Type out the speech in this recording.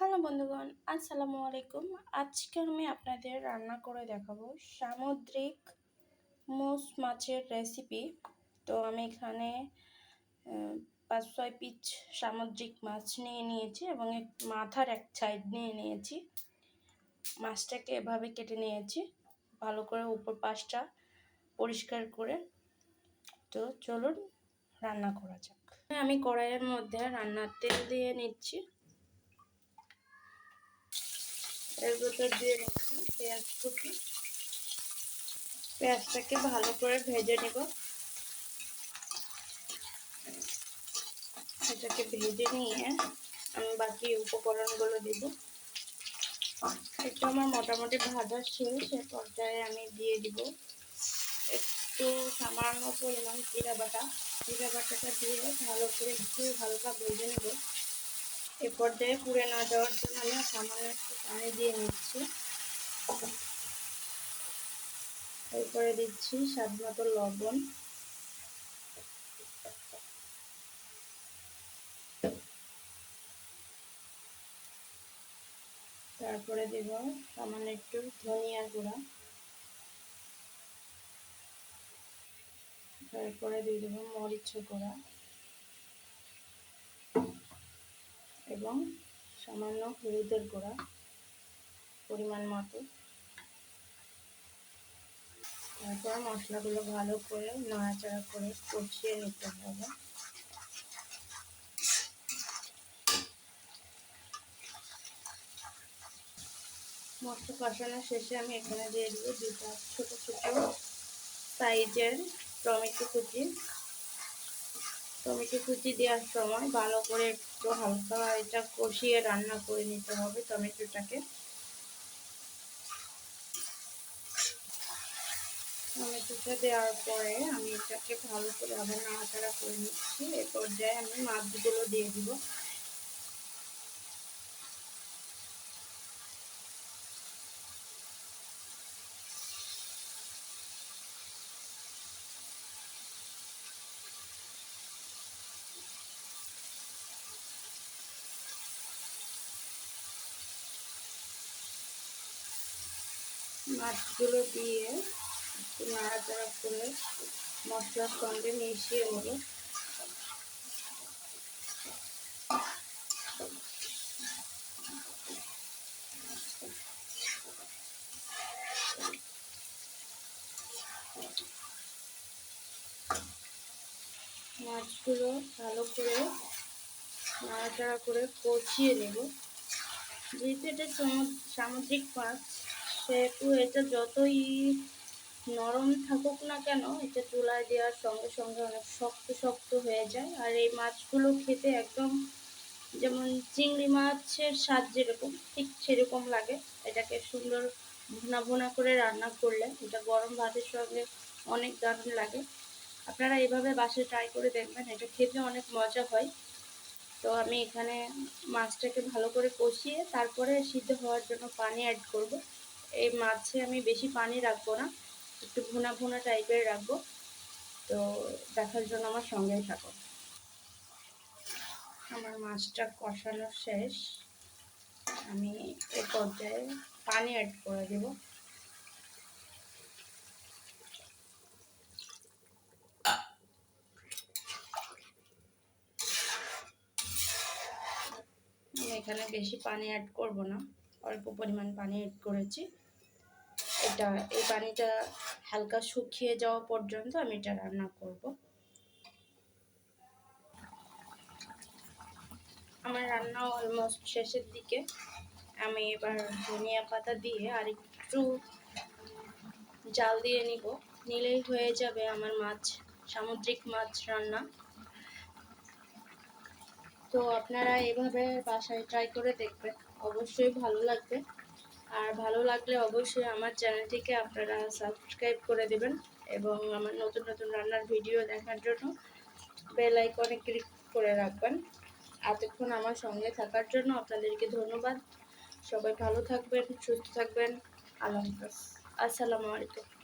Hello বন্ধুগণ, আসসালামু আলাইকুম। আজকে আমি আপনাদের রান্না করে দেখাবো সামুদ্রিক মোষ মাছের রেসিপি তো আমি এখানে পাঁচ ছয় পিচ সামুদ্রিক মাছ নিয়ে নিয়েছি এবং মাথার এক সাইড নিয়ে নিয়েছি। মাছটাকে এভাবে কেটে নিয়েছি, ভালো করে উপর পাশটা পরিষ্কার করে। তো চলুন, রান্না করা যাক। আমি কড়াইয়ের মধ্যে রান্নার তেল দিয়ে নিচ্ছি। এর ভিতর দিয়ে নিচ্ছি পেঁয়াজ কুচি। পেঁয়াজটাকে ভালো করে ভেজে নেব। এটাকে ভেজে নিয়ে আমি বাকি উপকরণগুলো দেব। এটা আমার মোটামুটি ভাজা শেষ সে পর্যায়ে আমি দিয়ে দিব একটু সামান্য পরিমাণ জিরা বাটা। জিরা বাটাটা দিয়ে ভালো করে একটু হালকা ভেজে নেব। এ পর্যায়ে পুড়ে না যাওয়ার জন্য আমি সামান্য একটু পানি দিয়ে নিচ্ছি। এরপরে দিচ্ছি স্বাদ মতো লবণ। তারপরে দেব সামান্য একটু ধনিয়া গুঁড়া। তারপরে দিয়ে দেবো মরিচ গুঁড়া। এবং সামান্য হলুদের গুঁড়া পরিমাণ মতো। তারপর মশলাগুলো ভালো করে নাড়াচাড়া করে কষিয়ে নিতে হবে। মশলা কষানোর শেষে আমি এখানে দিয়ে দিব দুটা ছোটো ছোটো সাইজের টমেটো কুচি। টমেটো কুচি দেওয়ার সময় ভালো করে একটু হালকা এটা কষিয়ে রান্না করে নিতে হবে টমেটোটাকে। টমেটোটা দেওয়ার পরে আমি এটাকে ভালো করে আবার নাড়াচাড়া করে নিচ্ছি। এ পর্যায়ে আমি মাছগুলো দিয়ে দিব। মাছগুলো দিয়ে একটু নাড়াচাড়া করে মশলার সঙ্গে মিশিয়ে নেব। মাছগুলো ভালো করে নাড়াচাড়া করে কষিয়ে নেব। যেহেতু এটা সামুদ্রিক মাছ সেহেতু এটা যতই নরম থাকুক না কেন, এটা চুলায় দেওয়ার সঙ্গে সঙ্গে অনেক শক্ত শক্ত হয়ে যায়। আর এই মাছগুলো খেতে একদম যেমন চিংড়ি মাছের স্বাদ যেরকম, ঠিক সেরকম লাগে। এটাকে সুন্দর ভুনা ভুনা করে রান্না করলে এটা গরম ভাতের সঙ্গে অনেক দারুণ লাগে। আপনারা এভাবে বাসে ট্রাই করে দেখবেন, এটা খেতে অনেক মজা হয়। তো আমি এখানে মাছটাকে ভালো করে কষিয়ে তারপরে সিদ্ধ হওয়ার জন্য পানি অ্যাড করব। এই মাছে আমি বেশি পানি রাখব না, একটু ভুনা ভুনা টাইপের রাখব। তো দেখার জন্য আমার সঙ্গেই থাকো। আমার মাছটা কষানো শেষ। আমি এ পর্যায়ে পানি অ্যাড করে দেব। এখানে বেশি পানি অ্যাড করব না, অল্প পরিমাণ পানি অ্যাড করেছি। এটা, এই পানিটা হালকা শুকিয়ে যাওয়া পর্যন্ত আমি এটা রান্না করব। আমার রান্না অলমোস্ট শেষের দিকে। আমি এবার ধনিয়া পাতা দিয়ে আর একটু জাল দিয়ে নিব। নিলেই হয়ে যাবে আমার মাছ, সামুদ্রিক মাছ রান্না। তো আপনারা এভাবে বাসায় ট্রাই করে দেখবেন। অবশ্যই ভালো লাগবে। আর ভালো লাগলে অবশ্যই আমার চ্যানেলটিকে আপনারা সাবস্ক্রাইব করে দেবেন এবং আমার নতুন নতুন রান্নার ভিডিও দেখার জন্য বেল আইকনে ক্লিক করে রাখবেন। এতক্ষণ আমার সঙ্গে থাকার জন্য আপনাদেরকে ধন্যবাদ। সবাই ভালো থাকবেন, সুস্থ থাকবেন। আল্লাহ আসসালামু আলাইকুম।